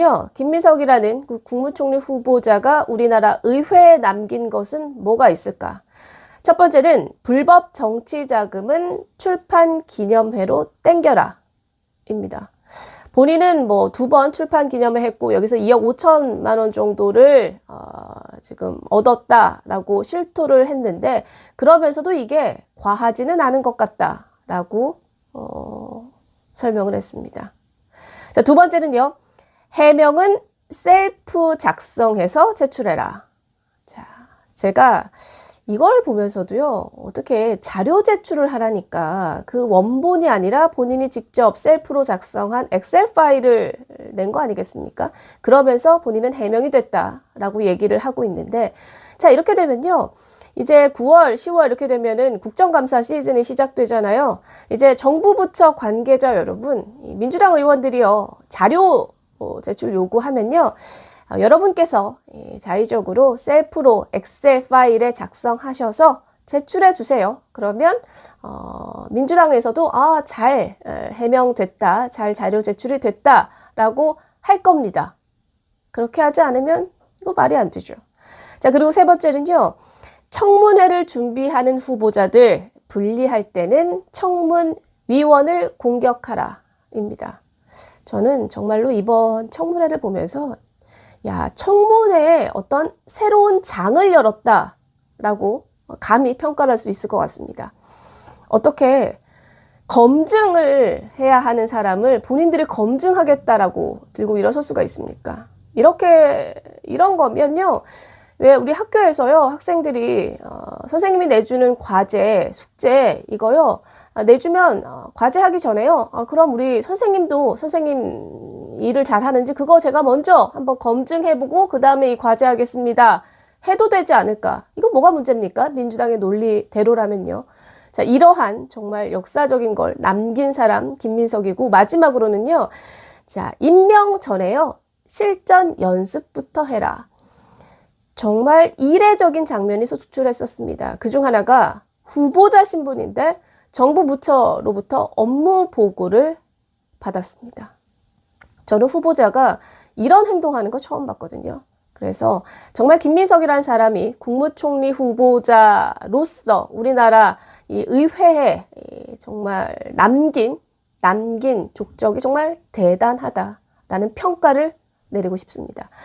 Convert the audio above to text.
요 김민석이라는 그 국무총리 후보자가 우리나라 의회에 남긴 것은 뭐가 있을까? 첫 번째는 불법 정치 자금은 출판 기념회로 땡겨라. 입니다. 본인은 뭐 두 번 출판 기념회 했고 여기서 2억 5천만 원 정도를 어, 지금 얻었다라고 실토를 했는데 그러면서도 이게 과하지는 않은 것 같다라고 어, 설명을 했습니다. 자, 두 번째는요. 해명은 셀프 작성해서 제출해라. 자, 제가 이걸 보면서도요, 어떻게 자료 제출을 하라니까 그 원본이 아니라 본인이 직접 셀프로 작성한 엑셀 파일을 낸 거 아니겠습니까? 그러면서 본인은 해명이 됐다라고 얘기를 하고 있는데, 자, 이렇게 되면요. 이제 9월, 10월 이렇게 되면은 국정감사 시즌이 시작되잖아요. 이제 정부 부처 관계자 여러분, 이 민주당 의원들이요, 자료 어, 제출 요구하면요. 어, 여러분께서 예, 자의적으로 셀프로 엑셀 파일에 작성하셔서 제출해 주세요. 그러면 어, 민주당에서도 아, 잘 에, 해명됐다, 잘 자료 제출이 됐다라고 할 겁니다. 그렇게 하지 않으면 이거 말이 안 되죠. 자, 그리고 세 번째는요. 청문회를 준비하는 후보자들 분리할 때는 청문위원을 공격하라입니다. 저는 정말로 이번 청문회를 보면서 야, 청문회에 어떤 새로운 장을 열었다라고 감히 평가를 할수 있을 것 같습니다. 어떻게 검증을 해야 하는 사람을 본인들이 검증하겠다라고 들고 일어설 수가 있습니까? 이렇게, 이런 거면요. 왜 우리 학교에서요, 학생들이, 어, 선생님이 내주는 과제, 숙제, 이거요, 아, 내주면, 어, 과제 하기 전에요, 아, 그럼 우리 선생님도 선생님 일을 잘 하는지 그거 제가 먼저 한번 검증해보고, 그 다음에 이 과제 하겠습니다. 해도 되지 않을까? 이거 뭐가 문제입니까? 민주당의 논리대로라면요. 자, 이러한 정말 역사적인 걸 남긴 사람 김민석이고, 마지막으로는요, 자, 임명 전에요, 실전 연습부터 해라. 정말 이례적인 장면이 소출했었습니다. 그 중 하나가 후보자 신분인데 정부 부처로부터 업무 보고를 받았습니다. 저는 후보자가 이런 행동하는 거 처음 봤거든요. 그래서 정말 김민석이라는 사람이 국무총리 후보자로서 우리나라 이 의회에 정말 남긴 남긴 족적이 정말 대단하다라는 평가를 내리고 싶습니다.